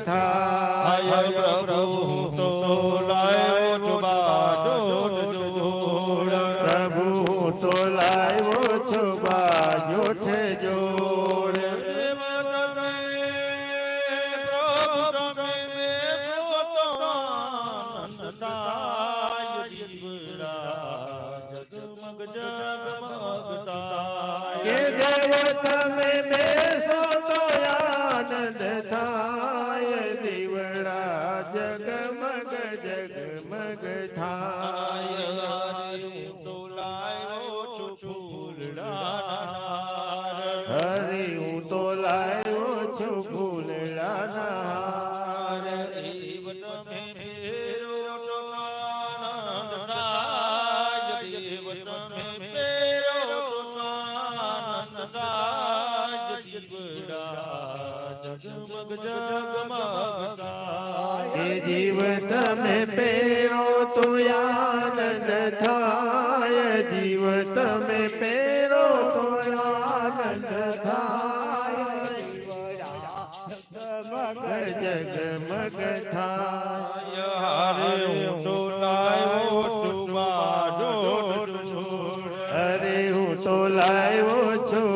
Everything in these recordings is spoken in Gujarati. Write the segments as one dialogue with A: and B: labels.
A: થાય હાય પ્રભુ હું તો લાયો છું બાજો જોડ
B: પ્રભુ હું તો લાવ્યો છો બાજોઠ જોડ કે દેવ તમે બેસો જગમગ થાય હરે હું તો લાવ્યો છું ફૂલડાના હાર
A: જગમગ જગમગ
B: એ જીવ તમે પેરો તો આનંદ થાય જીવ તમે પેરો તો આનંદ થાય જગમગ જગમગ થાય
A: હરે હું તો લાવ્યો છું બાજો
B: અરે હું તો લાવ્યો છું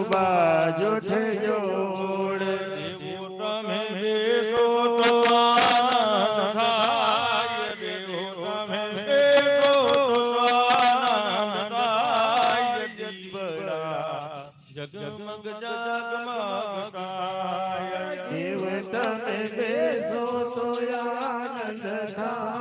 A: જગમગ જગમગ થાય.
B: દેવ તમે બેસો તો આનંદ થાય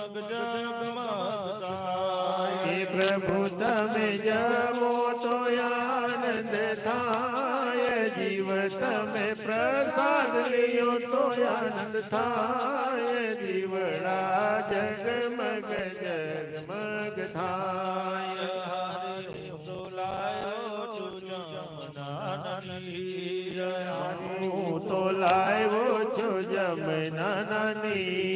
B: જગમગ જગમગ થાય
A: હે પ્રભુ તમે જમો તો આનંદ થાય.
B: જીવ તમે પ્રસાદ લ્યો તો આનંદ થાય. દીવડા જગમગ જગમગ થાય. હું તો લાવ્યો છું જમના નીર.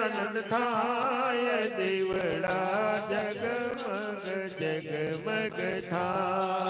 B: આનંદ થાય દેવડા જગમગ જગમગ થાય.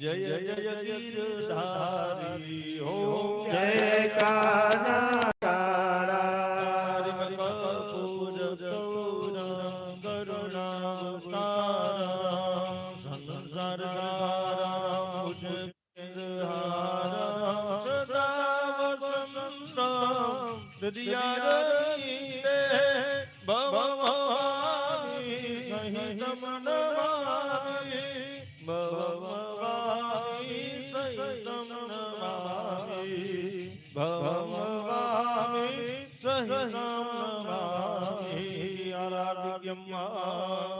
B: જય જય ગીરધારી હો
A: જય કાન કાળા
B: સંસાર ભવમામી સહિતમ નમામિ આરાધ્યમ સહિતમ